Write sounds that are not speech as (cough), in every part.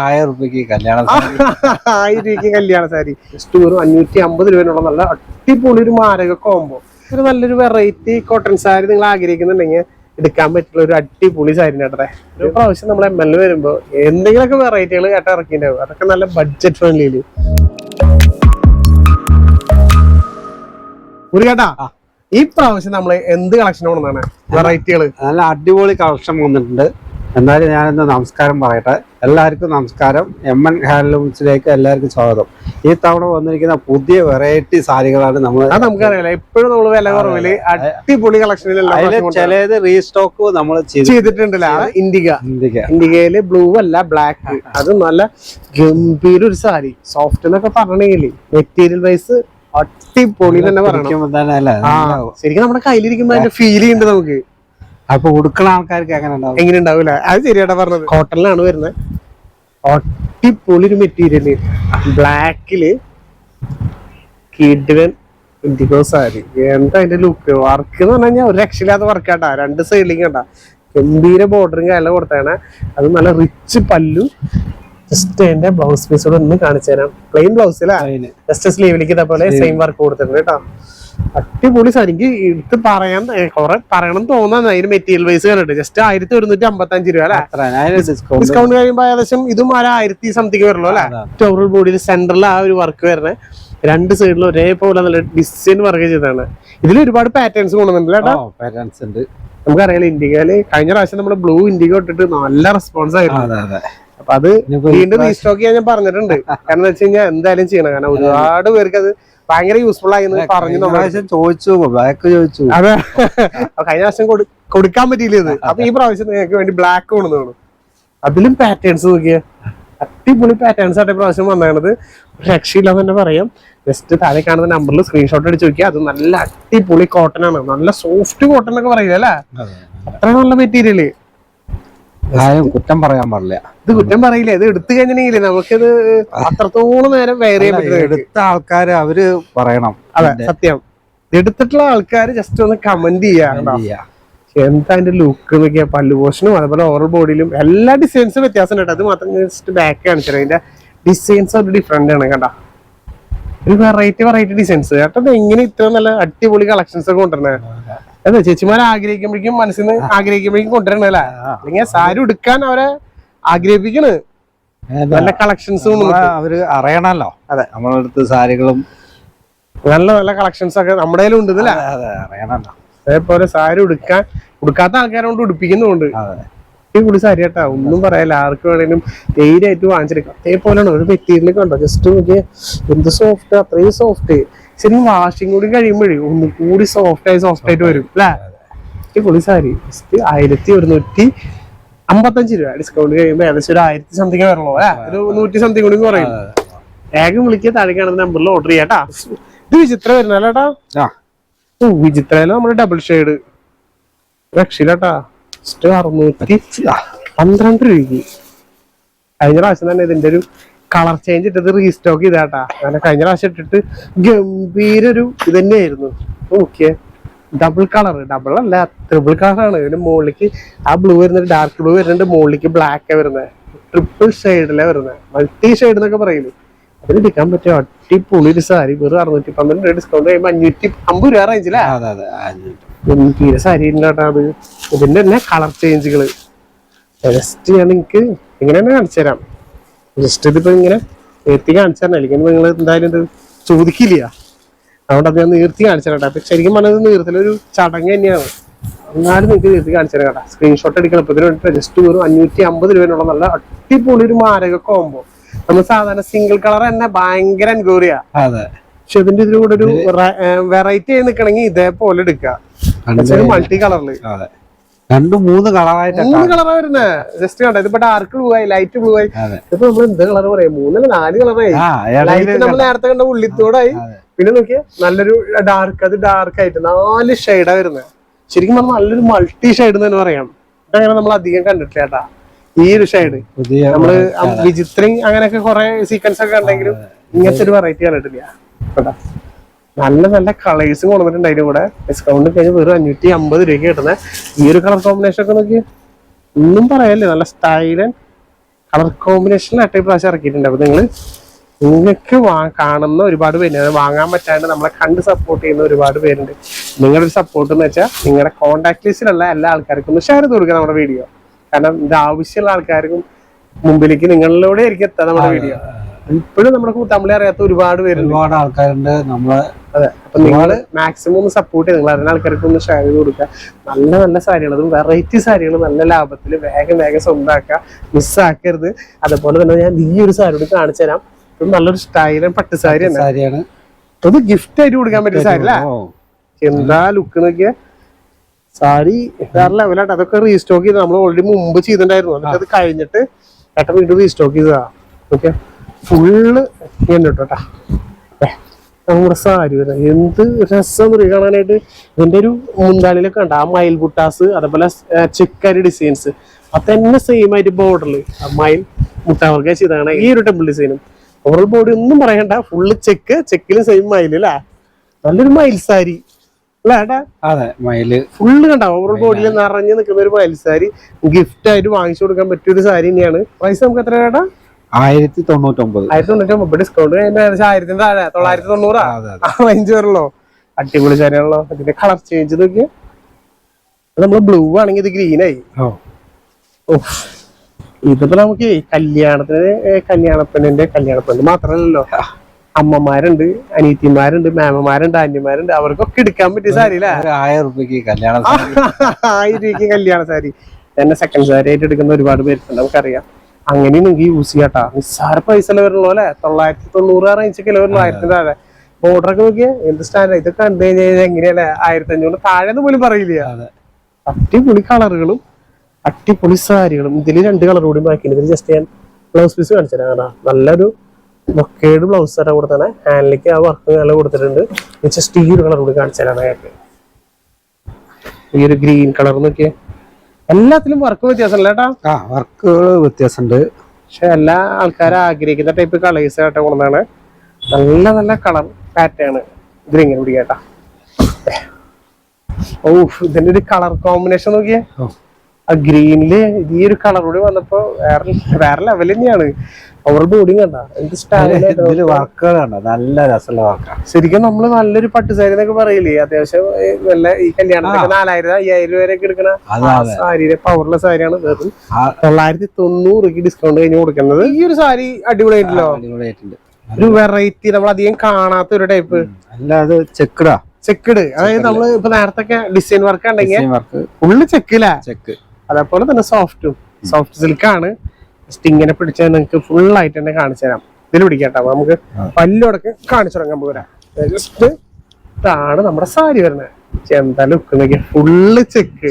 ആയിരം റുപ്യക്ക് കല്യാണ ആയിരം രൂപയ്ക്ക് കല്യാണ സാരി. ജസ്റ്റ് വെറും അഞ്ഞൂറ്റി അമ്പത് രൂപയുള്ള നല്ല അടിപൊളി ഒരു മാരക കോംബോ ഒരു നല്ലൊരു വെറൈറ്റി കോട്ടൺ സാരി നിങ്ങൾ ആഗ്രഹിക്കുന്നുണ്ടെങ്കിൽ എടുക്കാൻ പറ്റുള്ള ഒരു അടിപൊളി സാരി കേട്ടേ ഒരു പ്രാവശ്യം നമ്മൾ എം എൽ എ വരുമ്പോ എന്തെങ്കിലുമൊക്കെ വെറൈറ്റികൾ കേട്ട ഇറക്കിണ്ടാവും അതൊക്കെ നല്ല ബഡ്ജറ്റ് ഫ്രണ്ട്ലിയിൽ ഒരു കേട്ടാ ഈ പ്രാവശ്യം നമ്മൾ എന്ത് കളക്ഷൻ കൊണ്ടാണ് വെറൈറ്റികൾ നല്ല അടിപൊളി കളക്ഷൻ വന്നിട്ടുണ്ട്. എന്നാലും ഞാനൊന്ന് നമസ്കാരം പറയട്ടെ. എല്ലാവർക്കും നമസ്കാരം. എം എൻ ഹാൻഡ്ലൂംസിലേക്ക് എല്ലാവർക്കും സ്വാഗതം. ഈ തവണ വന്നിരിക്കുന്ന പുതിയ വെറൈറ്റി സാരികളാണ് നമ്മൾ നമുക്കറിയാലോ. എപ്പോഴും നമ്മൾ വില കുറവിൽ അടിപൊളി കളക്ഷനിലെല്ലാം ചിലത് റീസ്റ്റോക്ക് നമ്മൾ ചെയ്തിട്ടുണ്ടല്ലോ. ഇന്ത്യക ചിന്തിക്കുക ഇന്ത്യയിൽ ബ്ലൂ അല്ല ബ്ലാക്ക് അത് നല്ല ഗംഭീര ഒരു സാരി. സോഫ്റ്റ് എന്നൊക്കെ പറഞ്ഞെങ്കിൽ മെറ്റീരിയൽ വൈസ് അടിപൊളി തന്നെ പറയണം. ശരിക്കും നമ്മുടെ കയ്യിലിരിക്കുമ്പോ അതിന്റെ ഫീൽ ചെയ്യുന്നുണ്ട് നമുക്ക്. അപ്പൊ ഉടുക്കണ ആൾക്കാർക്ക് അങ്ങനെ ഉണ്ടാവും. എങ്ങനെ ഉണ്ടാവില്ല അത് ശരിയാട്ടാ പറഞ്ഞത്. കോട്ടണിലാണ് വരുന്നത്. ഒരു മെറ്റീരിയൽ ബ്ലാക്കിൽ കിഡ്വൻ ഇൻഡിഗോ സാരി എന്താ അതിന്റെ ലുക്ക് വർക്ക് എന്ന് പറഞ്ഞു കഴിഞ്ഞാൽ ഒരു രക്ഷയില്ലാത്ത വർക്കാട്ടാ രണ്ട് സൈഡിലേക്ക് കണ്ട ഗംഭീര ബോർഡറും അല്ല കൊടുത്താണ് അത് നല്ല റിച്ച് പല്ലു. ജസ്റ്റ് എന്റെ ബ്ലൗസ് പീസോട് ഒന്ന് കാണിച്ചു തരാം പ്ലെയിൻ ബ്ലൗസ് അല്ലേ അതിന് ജസ്റ്റ് സ്ലീവിലേക്ക് ഇതേപോലെ സെയിം വർക്ക് കൊടുത്തിട്ടുണ്ട് കേട്ടോ. അടിപൊളി സാധനം. എനിക്ക് എടുത്ത് പറയാൻ കുറെ പറയണം തോന്നാന്ന് അതിന് മെറ്റീരിയൽ വൈസ് കണ്ടിട്ട്. ജസ്റ്റ് ആയിരത്തി ഒരുന്നൂറ്റി അമ്പത്തി അഞ്ച് രൂപ അല്ലെ? ഡിസ്കൗണ്ട് കഴിയുമ്പോൾ കഴിയുമ്പോ ഏകദേശം ഇതും ഒരു ആയിരത്തി സംതിങ് വരുള്ളൂ അല്ലെ? ടോറൽ ബോഡിയിൽ സെന്ററിൽ ആ ഒരു വർക്ക് വരുന്നത് രണ്ട് സൈഡിലും ഒരേപോലെ നല്ല ഡിസൈൻ വർക്ക് ചെയ്തതാണ്. ഇതിൽ ഒരുപാട് പാറ്റേൺസ് കൊണ്ടുവന്നിട്ടുണ്ട് നമുക്കറിയാലോ ഇന്ത്യയിൽ കഴിഞ്ഞ പ്രാവശ്യം നമ്മൾ ബ്ലൂ ഇന്ത്യയ്ക്ക് ഇട്ടിട്ട് നല്ല റെസ്പോൺസ് ആയിരുന്നു. അപ്പൊ അത് വീണ്ടും റീസ്റ്റോക്ക് ചെയ്യാൻ ഞാൻ പറഞ്ഞിട്ടുണ്ട്. കാരണം എന്താ വെച്ച് കഴിഞ്ഞാൽ എന്തായാലും ചെയ്യണം. കാരണം ഒരുപാട് പേർക്ക് അത് ഭയങ്കര യൂസ്ഫുൾ ആയി പറഞ്ഞു ചോദിച്ചു ബ്ലാക്ക് ചോദിച്ചു. അതെ. കഴിഞ്ഞ പ്രാവശ്യം കൊടുക്കാൻ പറ്റിയില്ല ഇത്? അപ്പൊ ഈ പ്രാവശ്യം നിങ്ങൾക്ക് വേണ്ടി ബ്ലാക്ക് കൊണ്ടുവന്നു അതിലും പാറ്റേൺസ് നോക്കിയ. അടിപൊളി പാറ്റേൺസ് ആയിട്ട് പ്രാവശ്യം വന്നത് രക്ഷയില്ലാന്ന് തന്നെ പറയാം. ജസ്റ്റ് താഴെ കാണുന്ന നമ്പറിൽ സ്ക്രീൻഷോട്ട് അടിച്ച് നോക്കിയാൽ അത് നല്ല അടിപൊളി കോട്ടൺ ആണ്. നല്ല സോഫ്റ്റ് കോട്ടൺ എന്നൊക്കെ പറയില്ല അല്ലേ? അത്ര നല്ല മെറ്റീരിയൽ ആരും കുറ്റം പറയാൻ പാടില്ല. ഇത് കുറ്റം പറയില്ല. ഇത് എടുത്തു കഴിഞ്ഞിട്ടുണ്ടെങ്കിൽ നമുക്കിത് അത്രത്തോളം നേരം വെയർ ചെയ്യാൻ അല്ല, എടുത്ത ആൾക്കാർ അവർ പറയണം. അതെ സത്യം. എടുത്തിട്ടുള്ള ആൾക്കാർ ജസ്റ്റ് ഒന്ന് കമന്റ് ചെയ്യാ എന്താ അതിന്റെ ലുക്ക് നോക്കിയാ പല്ലു പോഷനും അതുപോലെ ഓവർ ബോഡിയിലും എല്ലാ ഡിസൈൻസും വ്യത്യാസം ഉണ്ട്. അത് മാത്രം ജസ്റ്റ് ബാക്ക് കാണിച്ചത് അതിന്റെ ഡിസൈൻസ് ഒരു ഡിഫറെന്റ് ആണ് കണ്ട ഒരു വെറൈറ്റി വെറൈറ്റി ഡിസൈൻസ് ചേട്ടൻ എങ്ങനെ ഇത്ര നല്ല അടിപൊളി കളക്ഷൻസ് ഒക്കെ കൊണ്ടുവരണേ അതെ ചേച്ചിമാർ ആഗ്രഹിക്കുമ്പോഴേക്കും മനസ്സിൽ നിന്ന് ആഗ്രഹിക്കുമ്പോഴേക്കും കൊണ്ടുവരണല്ലേ അല്ലെങ്കിൽ സാരി ഉടുക്കാൻ അവരെ ആഗ്രഹിപ്പിക്കണ്. നല്ല കളക്ഷൻസും നമ്മളെ അവർ അറിയണല്ലോ. അതെ. നമ്മളടുത്ത് സാരികളും നല്ല നല്ല കളക്ഷൻസ് ഒക്കെ നമ്മുടെ ഉണ്ട് അറിയണല്ലോ. അതേപോലെ സാരി ഉടുക്കാൻ ഉടുക്കാത്ത ആൾക്കാരെ കൊണ്ട് ഉടുപ്പിക്കുന്നുണ്ട് അടിപൊളി സാരി കേട്ടാ. ഒന്നും പറയാല്ല. ആർക്ക് വേണേലും ധൈര്യമായിട്ട് വാങ്ങിച്ചെടുക്കാം. അതേപോലെയാണ് ഒരു മെറ്റീരിയലൊക്കെ കണ്ടോ ജസ്റ്റ് നോക്കിയ. എന്ത് സോഫ്റ്റ് അത്രയും സോഫ്റ്റ് ശരിക്കും വാഷിംഗ് കൂടി കഴിയുമ്പോഴേ ഒന്നും കൂടി സോഫ്റ്റ് ആയി സോഫ്റ്റ് ആയിട്ട് വരും അല്ലേ? അടിപൊളി സാരി. ജസ്റ്റ് ആയിരത്തി ഒരുന്നൂറ്റി അമ്പത്തഞ്ച് രൂപ ഡിസ്കൗണ്ട് കഴിയുമ്പോൾ ഏകദേശം ഒരു ആയിരത്തി സംതിങ് വരുള്ളൂ അല്ലേ? ഒരു നൂറ്റി സംതിങ് കൂടി പറയും വേഗം വിളിക്കുക താഴെ കാണുന്ന നമ്പറിൽ ഓർഡർ ചെയ്യാട്ടാ. ഇത് വിചിത്ര വരുന്നല്ലേട്ടാ ഓ വിചിത്രയിൽ നമ്മൾ ഡബിൾ ഷെയ്ഡ് രക്ഷയിലാട്ടാ ജസ്റ്റ് അറുന്നൂറ്റി പന്ത്രണ്ട് രൂപയ്ക്ക്. കഴിഞ്ഞ പ്രാവശ്യം തന്നെ ഇതിന്റെ ഒരു കളർ ചേഞ്ച് ഇട്ടത് റീസ്റ്റോക്ക് ചെയ്താട്ടാ. അങ്ങനെ കഴിഞ്ഞ പ്രാവശ്യം ഇട്ടിട്ട് ഗംഭീര ഒരു ഇത് തന്നെയായിരുന്നു. നോക്കിയേ. ഡബിൾ കളർ ഡബിൾ അല്ല ട്രിപ്പിൾ കളറാണ് ഇതിന് മുകളിലേക്ക് ആ ബ്ലൂ വരുന്നത് ഡാർക്ക് ബ്ലൂ വരുന്നുണ്ട് മുകളിലേക്ക് ബ്ലാക്ക് വരുന്നത്. ട്രിപ്പിൾ ഷെയ്ഡിലെ വരുന്നത്. മൾട്ടി ഷെയ്ഡ് എന്നൊക്കെ പറയുന്നു അതിന് എടുക്കാൻ പറ്റിയ അടിപൊളി ഒരു സാരി. വെറും അറുന്നൂറ്റി പന്ത്രണ്ട് രൂപ ഡിസ്കൗണ്ട് കഴിയുമ്പോൾ അഞ്ഞൂറ്റി അമ്പത് രൂപ റേഞ്ചിലാ സാരി ഇല്ലാട്ടാ അത്. ഇതിന്റെ തന്നെ കളർ ചേഞ്ചുകൾ ജസ്റ്റ് ഞാൻ നിങ്ങക്ക് ഇങ്ങനെ തന്നെ കാണിച്ചു തരാം ജസ്റ്റ് ഇതിപ്പോ ഇങ്ങനെ നിർത്തി കാണിച്ചു തരണം. അല്ലെങ്കിൽ നിങ്ങൾ എന്തായാലും ഇത് ചോദിക്കില്ല. അതുകൊണ്ട് അത് ഞാൻ നീർത്തി കാണിച്ചു തരാം അപ്പൊ ശരിക്കും പറഞ്ഞത് നീർത്തിലൊരു ചടങ്ങ് തന്നെയാണ്. എന്നാലും നിങ്ങൾക്ക് നീർത്തി കാണിച്ചു തരാം കേട്ടോ. സ്ക്രീൻഷോട്ട് എടുക്കണം. ഇപ്പൊ ഇതിന് ജസ്റ്റ് ഒരു അഞ്ഞൂറ്റി അമ്പത് രൂപയുള്ള നല്ല അടിപൊളി ഒരു മാരക കോംബോ നമ്മൾ സാധാരണ സിംഗിൾ കളർ തന്നെ ഭയങ്കര എൻക്വയറിയാ അതെ. പക്ഷെ ഇതിന്റെ ഇതിലൂടെ ഒരു വെറൈറ്റി ആയി നിൽക്കണമെങ്കിൽ ഇതേപോലെ എടുക്കുക മൾട്ടി കളറിൽ രണ്ടും മൂന്ന് കളറായിട്ട് മൂന്ന് വരുന്നത് ജസ്റ്റ് കണ്ടോ? ഇതിപ്പോ ഡാർക്ക് ബ്ലൂ ആയി ലൈറ്റ് ബ്ലൂ ആയി. ഇപ്പൊ നമ്മൾ എന്ത് കളർ പറയാം? മൂന്നല്ല നാല് കളറായി. ലൈറ്റ് നമ്മൾ നേരത്തെ കണ്ട ഉള്ളിത്തോടായി. പിന്നെ നോക്കിയാ നല്ലൊരു ഡാർക്ക് അത് ഡാർക്ക് ആയിട്ട് നാല് ഷെയ്ഡാ വരുന്നത് ശരിക്കും പറഞ്ഞാൽ നല്ലൊരു മൾട്ടി ഷെയ്ഡ് എന്ന് തന്നെ പറയാം. അങ്ങനെ നമ്മൾ അധികം കണ്ടിട്ടില്ല കേട്ടാ. ഈ ഒരു ഷെയ്ഡ് നമ്മൾ വിചിത്രം അങ്ങനെയൊക്കെ കുറെ സീക്വൻസ് ഒക്കെ ഉണ്ടെങ്കിലും ഇങ്ങനത്തെ ഒരു വെറൈറ്റി കണ്ടിട്ടില്ല. കേട്ടാ. നല്ല നല്ല കളേഴ്സ് കൊണ്ടുവന്നിട്ടുണ്ട് അതിന്റെ കൂടെ. ഡിസ്കൗണ്ട് കഴിഞ്ഞ് വെറും അഞ്ഞൂറ്റി അമ്പത് രൂപയ്ക്ക് കിട്ടുന്നത് ഈ ഒരു കളർ കോമ്പിനേഷൻ ഒക്കെ നോക്കി ഒന്നും പറയല്ലേ നല്ല സ്റ്റൈലൻ കളർ കോമ്പിനേഷനിലായിട്ട് പ്രാവശ്യം ഇറക്കിയിട്ടുണ്ട്. അപ്പൊ നിങ്ങൾ നിങ്ങൾക്ക് കാണുന്ന ഒരുപാട് പേര് അത് വാങ്ങാൻ പറ്റാണ്ട് നമ്മളെ കണ്ട് സപ്പോർട്ട് ചെയ്യുന്ന ഒരുപാട് പേരുണ്ട്. നിങ്ങളുടെ സപ്പോർട്ട് എന്ന് വെച്ചാൽ നിങ്ങളുടെ കോൺടാക്ട് ലിസ്റ്റിലുള്ള എല്ലാ ആൾക്കാർക്കും ഒന്ന് ഷെയർ ചെയ്ത് കൊടുക്കുക നമ്മുടെ വീഡിയോ കാരണം ഇത് ആവശ്യമുള്ള ആൾക്കാർക്കും മുമ്പിലേക്ക് നിങ്ങളിലൂടെ ആയിരിക്കും എത്താം നമ്മുടെ വീഡിയോ ഇപ്പോഴും നമ്മുടെ തമിഴ് അറിയാത്ത ഒരുപാട് പേരുണ്ട്. ഒരുപാട് ആൾക്കാരുണ്ട്. നമ്മളെ അതെ. അപ്പൊ നിങ്ങൾ മാക്സിമം ഒന്ന് സപ്പോർട്ട് ചെയ്ത് നിങ്ങൾ അറിയുന്ന ആൾക്കാർക്ക് ഒന്ന് ഷെയർ ചെയ്ത് കൊടുക്കുക. നല്ല നല്ല സാരികൾ അതും വെറൈറ്റി സാരികൾ നല്ല ലാഭത്തിൽ വേഗം വേഗം സ്വന്തമാക്കുക മിസ്സാക്കരുത് അതുപോലെ തന്നെ ഞാൻ ഈ ഒരു സാരി കൂടി കാണിച്ചു തരാം. ഇത് നല്ലൊരു സ്റ്റൈലും പട്ട് സാരി സാരിയാണ്. അത് ഗിഫ്റ്റ് ആയിട്ട് കൊടുക്കാൻ പറ്റിയ സാരി അല്ലേ എന്താ ലുക്ക് നോക്കിയ? സാരി വേറെ ലെവലായിട്ട് അതൊക്കെ റീസ്റ്റോക്ക് ചെയ്ത് നമ്മൾ ഓൾറെഡി മുമ്പ് ചെയ്തിട്ടുണ്ടായിരുന്നു. എന്നിട്ട് അത് കഴിഞ്ഞിട്ട് ഏട്ടൻ വീണ്ടും റീസ്റ്റോക്ക് ചെയ്തതാ. ഓക്കെ ഫുള്ള് കേട്ടോട്ടാ നമ്മുടെ സാരി വരുന്നത് എന്ത് രസം കാണാനായിട്ട് ഇതിന്റെ ഒരു മുന്താണിയിലൊക്കെ ഉണ്ട് ആ മയിൽ മുട്ടാസ് അതേപോലെ ചെക്കാരി ഡിസൈൻസ് അതന്നെ സെയിം ആയിട്ട് ബോർഡറിൽ ആ മയിൽ മുട്ടാവൊക്കെ ചെയ്താണ് ഈ ഒരു ടെമ്പിൾ ഡിസൈനും ഓവറൽ ബോഡി ഒന്നും പറയണ്ട. ഫുള്ള് ചെക്ക് ചെക്കിലും സെയിം മയിൽ അല്ലേ? നല്ലൊരു മയിൽ സാരി. അതെ മയിൽ ഫുള്ള് കണ്ട? ഓവറോൾ ബോഡിയിൽ നിറഞ്ഞു നിൽക്കുന്ന ഒരു മയിൽ സാരി. ഗിഫ്റ്റ് ആയിട്ട് വാങ്ങിച്ചു കൊടുക്കാൻ പറ്റിയ ഒരു സാരി തന്നെയാണ്. പ്രൈസ് നമുക്ക് എത്ര ചേട്ടാ ആയിരത്തി തൊണ്ണൂറ്റൊമ്പത് ആയിരത്തി തൊണ്ണൂറ്റി ഡിസ്കൗണ്ട് ഏകദേശം ആയിരത്തിന് താഴെ തൊള്ളായിരത്തി തൊണ്ണൂറാ റേഞ്ച് (laughs) വരുള്ളൂ അടിപൊളി സാരിയാണല്ലോ. ഇതിന്റെ കളർ ചേഞ്ച് നോക്കിയ. നമ്മൾ ബ്ലൂ ആണെങ്കിൽ ഇത് ഗ്രീനായി. ഇതിപ്പോ നമുക്ക് കല്യാണത്തിന് കല്യാണപ്പെണ്ണിന്റെ കല്യാണപ്പെണ്ണ് മാത്രമല്ലല്ലോ. അമ്മമാരുണ്ട് അനിയത്തിമാരുണ്ട് മാമമാരുണ്ട് ആന്റിമാരുണ്ട്. അവർക്കൊക്കെ എടുക്കാൻ പറ്റിയ സാരി അല്ലേ? ആയിരം റുപ്യക്ക് കല്യാണ സാരി. (laughs) ആയിരം രൂപയ്ക്ക് കല്യാണ സാരി. തന്നെ സെക്കൻഡ് സാരി ആയിട്ട് എടുക്കുന്ന ഒരുപാട് പേരുണ്ട് നമുക്കറിയാം. അങ്ങനെ നിങ്ങൾക്ക് യൂസ് ചെയ്യാട്ടാ. നിസ്സാര പൈസ വരുള്ളൂ അല്ലെ? തൊള്ളായിരത്തി തൊണ്ണൂറ് റേഞ്ചൊക്കെ വരുള്ളൂ ആയിരത്തി താഴെ. ബോർഡർ ഒക്കെ നോക്കിയാൽ എന്ത് സ്റ്റാൻഡ് ഇതൊക്കെ കണ്ടു കഴിഞ്ഞാൽ എങ്ങനെയല്ലേ ആയിരത്തി അഞ്ഞൂറ് താഴെ പോലും പറയില്ല. അടിപൊളി കളറുകളും അടിപൊളി സാരികളും. ഇതിൽ രണ്ട് കളർ കൂടി ബാക്കി ഇതിൽ ജസ്റ്റ് ഞാൻ ബ്ലൗസ് പീസ് കാണിച്ചു തരാം. നല്ലൊരു മൊക്കേഡ് ബ്ലൗസ് തരാൻ കൊടുത്തേ ഹാൻഡിലേക്ക് ആ വർക്ക് നല്ല കൊടുത്തിട്ടുണ്ട്. ജസ്റ്റ് ഈ ഒരു കളർ കൂടി കാണിച്ചു തരാം. ഈ ഒരു ഗ്രീൻ കളർ നോക്കിയേ. എല്ലാത്തിലും വർക്ക് വ്യത്യാസമല്ല കേട്ടാ. ആ വർക്കുകൾ വ്യത്യാസമുണ്ട്. പക്ഷെ എല്ലാ ആൾക്കാരും ആഗ്രഹിക്കുന്ന ടൈപ്പ് കളേഴ്സ് ആയിട്ട് കൊണ്ടാണ് നല്ല നല്ല കളർ പാറ്റേൺ ഇതിലിങ്ങനെ പിടിക്കേട്ടാ ഓ ഇതിന്റെ ഒരു കളർ കോമ്പിനേഷൻ നോക്കിയേ. ആ ഗ്രീനിൽ ഈ ഒരു കളർ കൂടി വന്നപ്പോ വേറെ വേറെ ലെവൽ തന്നെയാണ്. ഓവർ ബോഡിയും കണ്ട? എന്ത് കണ്ടോ? നല്ല രസമുള്ള വർക്കാണ് ശരിക്കും നമ്മൾ നല്ലൊരു പട്ടുസാരി എന്നൊക്കെ പറയില്ലേ? അത്യാവശ്യം നല്ല ഈ കല്യാണത്തിന് നാലായിരം അയ്യായിരം രൂപ വരെയൊക്കെ എടുക്കണ സാരിയുടെ പവറുള്ള സാരിയാണ് വെറും തൊള്ളായിരത്തി തൊണ്ണൂറ് ഡിസ്കൗണ്ട് കഴിഞ്ഞ് കൊടുക്കുന്നത്. ഈ ഒരു സാരി അടിപൊളിയായിട്ടല്ലോ അടിപൊളിയായിട്ടുണ്ട്. ഒരു വെറൈറ്റി നമ്മൾ അധികം കാണാത്ത ഒരു ടൈപ്പ് അല്ല അത് ചെക്കടാ. ചെക്കിട്. അതായത് നമ്മൾ ഇപ്പൊ നേരത്തെ ഡിസൈൻ വർക്ക് ഉണ്ടെങ്കിൽ ഉള്ളു ഫുള്ള് ചെക്കില്ല ചെക്ക്. അതേപോലെ തന്നെ സോഫ്റ്റും. സോഫ്റ്റ് സിൽക്ക് ആണ് ജസ്റ്റ് ഇങ്ങനെ പിടിച്ചാൽ നിങ്ങൾക്ക് ഫുൾ ആയിട്ട് തന്നെ കാണിച്ചു തരാം. ഇതിൽ പിടിക്കട്ടോ. നമുക്ക് പല്ലോടൊക്കെ കാണിച്ചു തുടങ്ങാൻ പോരാ ജസ്റ്റ് ഇതാണ് നമ്മുടെ സാരി വരുന്നത്. എന്താ ലുക്ക് നോക്കിയ? ഫുള്ള് ചെക്ക്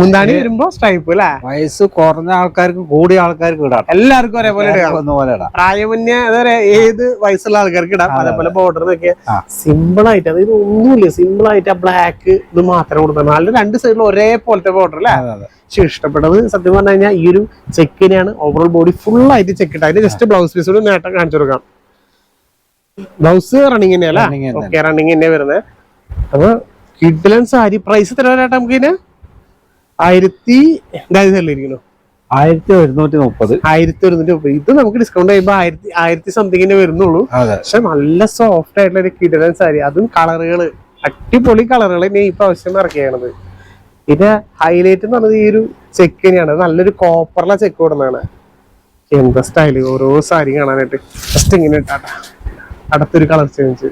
മുന്താണി വരുമ്പോ സ്ട്രൈപ്പ് അല്ലെ വയസ്സ് കുറഞ്ഞ ആൾക്കാർക്ക് കൂടിയ ആൾക്കാർക്ക് ഇടാം. എല്ലാവർക്കും ഒരേപോലെ ഇടാം. പ്രായമന്യ പറയാ ഏത് വയസ്സുള്ള ആൾക്കാർക്ക് ഇടാം. അതേപോലെ ബോർഡർ നോക്കിയ സിമ്പിൾ ആയിട്ട് അതായത് ഒന്നുമില്ല. സിമ്പിൾ ആയിട്ട് ആ ബ്ലാക്ക് ഇത് മാത്രം കൊടുത്താൽ നല്ല രണ്ട് സൈഡിലും ഒരേപോലത്തെ ബോർഡർ അല്ലേ? പക്ഷെ ഇഷ്ടപ്പെട്ടത് സത്യം പറഞ്ഞു കഴിഞ്ഞാൽ ഈ ഒരു ചെക്കിനെയാണ് ഓവറോൾ ബോഡി ഫുൾ ആയിട്ട് ചെക്ക് ഇട്ട് അതിന് ജസ്റ്റ് ബ്ലൗസ് പീസ് കൂടി നേട്ടം കാണിച്ചു കൊടുക്കാം. ബ്ലൗസ് റണ്ണിങ് തന്നെയല്ലേ റണ്ണിങ് തന്നെ വരുന്നത്. അപ്പൊ കിഡ്ലൻസ് സാരി പ്രൈസ് തരാനായിട്ട് നമുക്ക് ഇതിന്? ആയിരത്തി ഇരിക്കുന്നു ആയിരത്തി ഒരുന്നൂറ്റി മുപ്പത്. ആയിരത്തി ഒരുന്നൂറ്റി മുപ്പത്. ഇത് നമുക്ക് ഡിസ്കൗണ്ട് ചെയ്യുമ്പോൾ ആയിരത്തി ആയിരത്തി സംതിങ്ങിന്റെ വരുന്നുള്ളൂ. പക്ഷെ നല്ല സോഫ്റ്റ് ആയിട്ടുള്ള ഒരു കിടലൻ സാരി അതും കളറുകൾ അടിപൊളി കളറുകൾ തന്നെ ഈ പ്രാവശ്യം ഇറക്കിയാണ് പിന്നെ ഹൈലൈറ്റ് എന്ന് പറഞ്ഞത് ഈ ഒരു ചെക്ക് തന്നെയാണ്. നല്ലൊരു കോപ്പറിലെ ചെക്ക് കൊടുക്കുന്നതാണ് എന്താ സ്റ്റൈൽ ഓരോ സാരി കാണാനായിട്ട്. ജസ്റ്റ് ഇങ്ങനെ ഇട്ടാട്ടാ. അടുത്തൊരു കളർ ചേഞ്ച്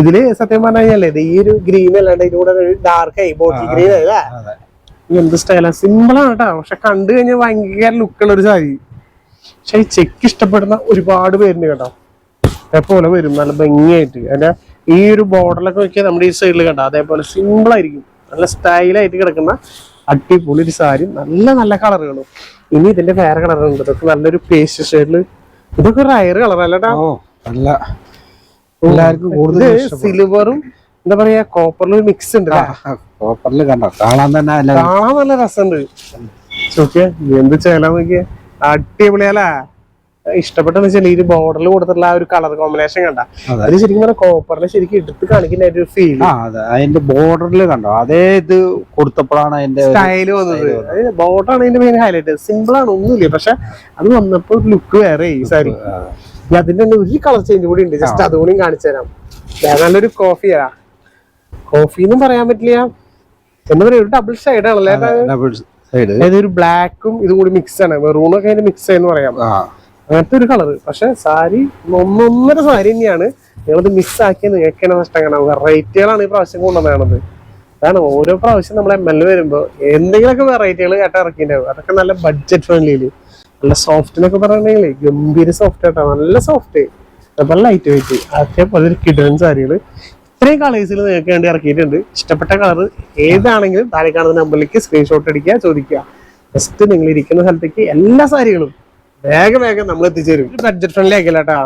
ഇതിൽ സത്യം പറഞ്ഞു കഴിഞ്ഞാലേ ഈ ഒരു ഗ്രീൻ അല്ലാണ്ട് ഇതിലൂടെ ഡാർക്ക് ആയി. ബോട്ടിൽ ഗ്രീൻ അല്ലേ? എന്ത് സ്റ്റൈലാ സിമ്പിൾ ആണ് കേട്ടോ പക്ഷെ കണ്ടു കഴിഞ്ഞാൽ ഭയങ്കര ലുക്കുള്ള ഒരു സാരി. പക്ഷെ ഈ ചെക്ക് ഇഷ്ടപ്പെടുന്ന ഒരുപാട് പേരുണ്ട് കേട്ടോ. അതേപോലെ വരും. നല്ല ഭംഗിയായിട്ട്. അതിന്റെ ഈ ഒരു ബോർഡറിലൊക്കെ നോക്കിയാൽ നമ്മുടെ ഈ സൈഡിൽ കേട്ടോ അതേപോലെ സിമ്പിൾ ആയിരിക്കും. നല്ല സ്റ്റൈലായിട്ട് കിടക്കുന്ന അടിപൊളി ഒരു സാരി. നല്ല നല്ല കളറുകളും ഇനി ഇതിന്റെ വേറെ കളറുണ്ട് ഇതൊക്കെ നല്ലൊരു പേസ്റ്റ് ഷെയ്ഡിൽ ഇതൊക്കെ റയർ ഓ നല്ല എല്ലാവർക്കും കൂടുതൽ സിൽവറും എന്താ പറയാ കോപ്പറിലും മിക്സ് ഉണ്ട് കോപ്പറിൽ കണ്ടോ? കാണാൻ തന്നെ കാണാൻ നല്ല രസമുണ്ട്. നോക്കിയേ എന്ത് ചേല നോക്കിയേ? അടിപൊളിയല്ലേ? ഇഷ്ടപ്പെട്ടെന്ന് വെച്ചാൽ ഈ ബോർഡറിൽ കൊടുത്തിട്ടുള്ള ആ ഒരു കളർ കോമ്പിനേഷൻ കണ്ട? അതെ. ശരിക്കും പറഞ്ഞാൽ കോപ്പറിൽ ശരിക്കും എടുത്ത് കാണിക്കുന്ന ഒരു ഫീൽ അതെ അതിന്റെ ബോർഡറിൽ കണ്ടോ? അതേ ഇത് കൊടുത്തപ്പോഴാണ് അതിന്റെ ഒരു- സ്റ്റൈൽ വന്നത്. ആണ് അതിന്റെ മെയിൻ ഹൈലൈറ്റ് സിമ്പിൾ ആണ് ഒന്നുമില്ല. പക്ഷെ അത് വന്നപ്പോൾ ലുക്ക് വേറെ ഈ സാരി. അതിന്റെ തന്നെ ഒരു കളർ ചേഞ്ച് കൂടി ഉണ്ട്. ജസ്റ്റ് അതുകൂടി കാണിച്ചു തരാം നല്ലൊരു കോഫിയാ കോഫി എന്നും പറയാൻ പറ്റില്ല. എന്താ പറയുക ഒരു ഡബിൾ സൈഡ് ആണല്ലേ. double side. അതായത് ഒരു ബ്ലാക്കും ഇതും കൂടി മിക്സ് ആണ്. മെറൂണൊക്കെ അതിന്റെ മിക്സ് എന്ന് പറയാം. അങ്ങനത്തെ ഒരു കളർ പക്ഷെ സാരി ഒന്നൊന്നര സാരി തന്നെയാണ് നിങ്ങളത് ആക്കി നിങ്ങൾക്കാണ് നഷ്ടം കാണാം. വെറൈറ്റികളാണ് ഈ പ്രാവശ്യം കൊണ്ടുവന്നത്. അതാണ് ഓരോ പ്രാവശ്യം നമ്മൾ എം എൽ എ വരുമ്പോ എന്തെങ്കിലുമൊക്കെ വെറൈറ്റികൾ കേട്ട ഇറക്കിണ്ടാവും അതൊക്കെ നല്ല ബഡ്ജറ്റ് ഫ്രണ്ട്ലിയിൽ നല്ല സോഫ്റ്റ് എന്നൊക്കെ പറഞ്ഞിട്ടുണ്ടെങ്കിൽ ഗംഭീര സോഫ്റ്റ് കേട്ടോ നല്ല സോഫ്റ്റ് നല്ല ലൈറ്റ് വെയിറ്റ് അതേപോലെ ഒരു കിടൻ സാരികൾ ഇത്രയും കളേഴ്സിൽ നിങ്ങൾക്ക് വേണ്ടി ഇറക്കിയിട്ടുണ്ട്. ഇഷ്ടപ്പെട്ട കളർ ഏതാണെങ്കിലും താഴെ കാണുന്ന നമ്പറിലേക്ക് സ്ക്രീൻഷോട്ട് അടിക്കുക ചോദിക്കുക. ജസ്റ്റ് നിങ്ങൾ ഇരിക്കുന്ന സ്ഥലത്തേക്ക് എല്ലാ സാരികളും വേഗം വേഗം നമ്മൾ എത്തിച്ചേരും. ബഡ്ജറ്റ് ഫ്രണ്ട്ലി ആക്കില്ല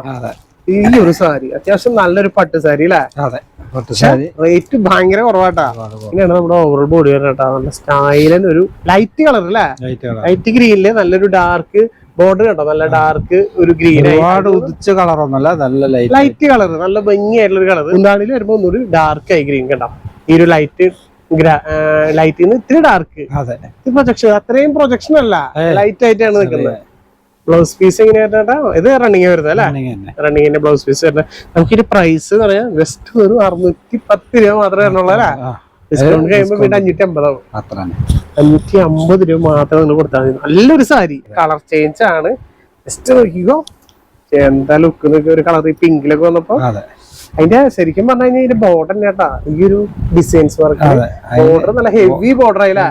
ഈ ഒരു സാരി അത്യാവശ്യം നല്ലൊരു പട്ട് സാരി അല്ലേ അതെ പട്ട് സാരി. റേറ്റ് ഭയങ്കര കുറവാട്ടാ. ഇങ്ങനെയാണ് നമ്മുടെ ഓവറോൾ ബോഡി വരുന്നത് കേട്ടോ നല്ല സ്റ്റൈലൻ ഒരു ലൈറ്റ് കളർ അല്ലേ ലൈറ്റ് ഗ്രീനിൽ നല്ലൊരു ഡാർക്ക് ബോർഡർ കണ്ടോ? നല്ല ഡാർക്ക് ഒരു ഗ്രീൻ ഒരുപാട് ഉദിച്ച കളറൊന്നല്ല നല്ല ലൈറ്റ് ലൈറ്റ് കളർ നല്ല ഭംഗിയായിട്ടുള്ള ഒരു കളർ മുന്താണിയിൽ വരുമ്പോ ഒന്നുകൂടി ഡാർക്ക് ആയി ഗ്രീൻ കണ്ടോ? ഈ ഒരു ലൈറ്റ് ലൈറ്റ് ഇത്ര ഡാർക്ക് അതെ. പ്രൊജക്ഷൻ അത്രയും പ്രൊജക്ഷൻ അല്ല. ലൈറ്റ് ആയിട്ടാണ് നിൽക്കുന്നത്. ബ്ലൗസ് പീസ് എങ്ങനെയായിട്ടാ ഇത് റണ്ണിങ് വരുന്നത് അല്ലെ. റണ്ണിങ്ങിന്റെ ബ്ലൗസ് പീസ് വരുന്നത്. നമുക്കിന്റെ പ്രൈസ് എന്ന് പറയാം ജസ്റ്റ് ഒരു അറുന്നൂറ്റി പത്ത് രൂപ മാത്രമേ വരണുള്ളൂ അല്ലേ? ഡിസ്കൗണ്ട് കഴിയുമ്പോൾ വീണ്ടും അഞ്ഞൂറ്റി അമ്പതാവും അഞ്ഞൂറ്റി അമ്പത് രൂപ മാത്രം നിങ്ങൾ കൊടുത്താൽ മതി. നല്ലൊരു സാരി കളർ ചേഞ്ച് ആണ്. ജസ്റ്റ് നോക്കിക്കോ. എന്താ ലുക്ക് നോക്കി ഒരു കളർ ഈ പിങ്കിലൊക്കെ വന്നപ്പോ അതെ. അതിന്റെ ശരിക്കും പറഞ്ഞു കഴിഞ്ഞാൽ ഇതിന്റെ ബോർഡർ കേട്ടാ. ഈ ഒരു ഡിസൈൻസ് വർക്ക് ബോർഡർ നല്ല ഹെവി ബോർഡർ ആയില്ല?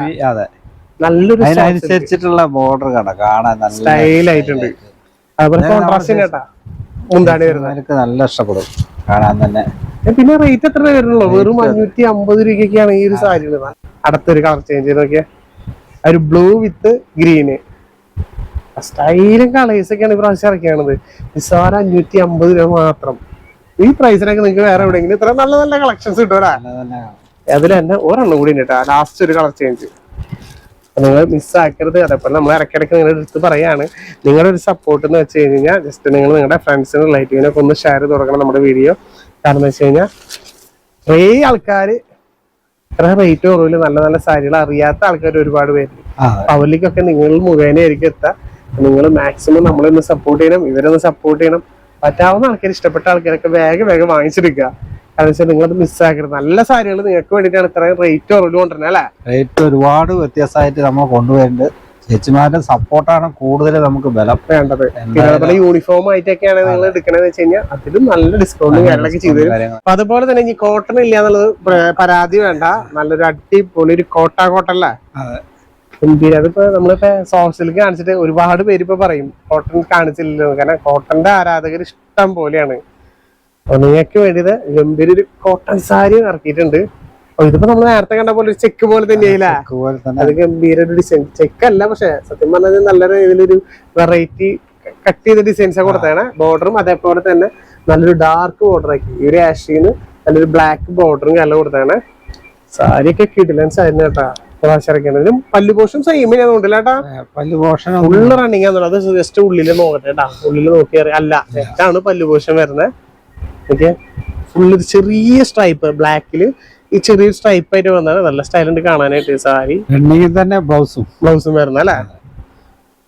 നല്ലൊരു അതിനനുസരിച്ചിട്ടുള്ള ബോർഡർ കാണാൻ നല്ല സ്റ്റൈലായിട്ടുണ്ട് അതുപോലെ കോൺട്രാസ്റ്റ് കേട്ടാ. മുന്താണി വരുന്നത്. നല്ല ഇഷ്ടപ്പെടും. കാണാൻ തന്നെ. പിന്നെ റേറ്റ് എത്ര വരുന്നുള്ളൂ വെറും അഞ്ഞൂറ്റി അമ്പത് രൂപയ്ക്കൊക്കെയാണ് ഈ ഒരു സാരി അടുത്തൊരു കളർ ചേഞ്ച് ചെയ്തൊക്കെ ഒരു ബ്ലൂ വിത്ത് ഗ്രീന് സ്റ്റൈലും കളേഴ്സ് ഒക്കെയാണ് ഈ പ്രാവശ്യം ഇറക്കിയാണത്. നിസ്സാരം അഞ്ഞൂറ്റി അമ്പത് രൂപ മാത്രം. ഈ പ്രൈസിനൊക്കെ നിങ്ങൾക്ക് വേറെ എവിടെയെങ്കിലും ഇത്ര നല്ല നല്ല കളക്ഷൻസ് കിട്ടുമല്ലേ. അതിൽ തന്നെ ഒരെണ്ണം കൂടി ഉണ്ട് കേട്ടോ. ലാസ്റ്റ് ഒരു കളർ ചേഞ്ച് നിങ്ങൾ മിസ്സാക്കരുത് അതേപോലെ നമ്മൾ ഇടയ്ക്കിടയ്ക്ക് നിങ്ങളുടെ അടുത്ത് പറയാണ്. നിങ്ങളുടെ ഒരു സപ്പോർട്ട് എന്ന് വെച്ച് കഴിഞ്ഞാൽ ജസ്റ്റ് നിങ്ങൾ നിങ്ങളുടെ ഫ്രണ്ട്സിനും റിലേറ്റീവിനൊക്കെ ഒന്ന് ഷെയർ ചെയ്ത് കൊടുക്കണം നമ്മുടെ വീഡിയോ കാരണം വെച്ച് കഴിഞ്ഞാൽ കുറേ ആൾക്കാർ ഇത്ര റേറ്റ് കുറവിൽ നല്ല നല്ല സാരികൾ അറിയാത്ത ആൾക്കാർ ഒരുപാട് പേര്. അവരിലേക്കൊക്കെ നിങ്ങൾ മുഖേനയായിരിക്കും എത്താം നിങ്ങൾ മാക്സിമം നമ്മളൊന്ന് സപ്പോർട്ട് ചെയ്യണം ഇവരൊന്ന് സപ്പോർട്ട് ചെയ്യണം. പറ്റാവുന്ന ആൾക്കാർ ഇഷ്ടപ്പെട്ട ആൾക്കാരൊക്കെ വേഗം വേഗം വാങ്ങിച്ചെടുക്കുക. കാരണം വെച്ചാൽ നിങ്ങളത് മിസ്സാക്കരുത് നല്ല സാരികൾ നിങ്ങൾക്ക് വേണ്ടിയിട്ടാണ് ഇത്രയും റേറ്റ് കുറവിൽ കൊണ്ടുവരുന്നത് അല്ലേ? റേറ്റ് ഒരുപാട് വ്യത്യാസമായിട്ട് നമ്മൾ കൊണ്ടുവരുന്നുണ്ട് ചേച്ചിമാരുടെ സപ്പോർട്ടാണ് കൂടുതൽ നമുക്ക് ബലപ്പെടേണ്ടത് കേരളത്തിലെ അതുപോലെ യൂണിഫോം ആയിട്ടൊക്കെയാണ് നിങ്ങൾ എടുക്കണമെന്ന് വെച്ച് കഴിഞ്ഞാൽ അതിലും നല്ല ഡിസ്കൗണ്ട് കാര്യങ്ങളൊക്കെ ചെയ്തു തരും അപ്പൊ അതുപോലെ തന്നെ ഇനി കോട്ടൺ ഇല്ല എന്നുള്ളത് പരാതി വേണ്ട. നല്ലൊരു അടിപൊളി ഒരു കോട്ട കോട്ടല്ല ഗംഭീര അതിപ്പോ നമ്മളിപ്പോ സോഷ്യലിൽ കാണിച്ചിട്ട് ഒരുപാട് പേര് ഇപ്പൊ പറയും കോട്ടൺ കാണിച്ചില്ലല്ലോ. കാരണം കോട്ടന്റെ ആരാധകർ ഇഷ്ടം പോലെയാണ്. നിങ്ങൾക്ക് വേണ്ടിയത് ഗംഭീര ഒരു കോട്ടൺ സാരി ഇറക്കിയിട്ടുണ്ട്. ഇതിപ്പോ നമ്മൾ നേരത്തെ കണ്ട പോലെ ഒരു ചെക്ക് പോലെ തന്നെയായില്ല? അത് ഗംഭീര ഒരു ഡിസൈൻ ചെക്ക് അല്ല പക്ഷെ സത്യം പറഞ്ഞാൽ നല്ല രീതിയിലൊരു വെറൈറ്റി കട്ട് ചെയ്ത ഡിസൈൻസ് കൊടുത്താണ് ബോർഡറും അതേപോലെ തന്നെ നല്ലൊരു ഡാർക്ക് ബോർഡർ ആക്കി. ഈ ഒരു ആഷീന് നല്ലൊരു ബ്ലാക്ക് ബോർഡറും കല കൊടുത്താണ് സാരിയൊക്കെ കിടിലൻ സാരി കേട്ടാ. പ്രാവശ്യം പല്ലു പോഷൻ സെയിം തോന്നില്ല പല്ലു പോഷൻ ഫുള്ള് റണ്ണിങ് ആണെന്നുള്ളത് അത് ജസ്റ്റ് ഉള്ളിൽ നോക്കട്ടെ കേട്ടാ ഉള്ളിൽ നോക്കി അല്ല തെറ്റാണ് പല്ലു പോഷൻ വരുന്നത്. ഓക്കെ ഫുള്ള് ചെറിയ സ്ട്രൈപ്പ് ബ്ലാക്കിൽ ഈ ചെറിയൊരു സ്ട്രൈപ്പ് ആയിട്ട് വന്നത് നല്ല സ്റ്റൈലുണ്ട് കാണാനായിട്ട് സാരി. തന്നെ ബ്ലൗസും ബ്ലൗസും വരുന്ന അല്ലേ?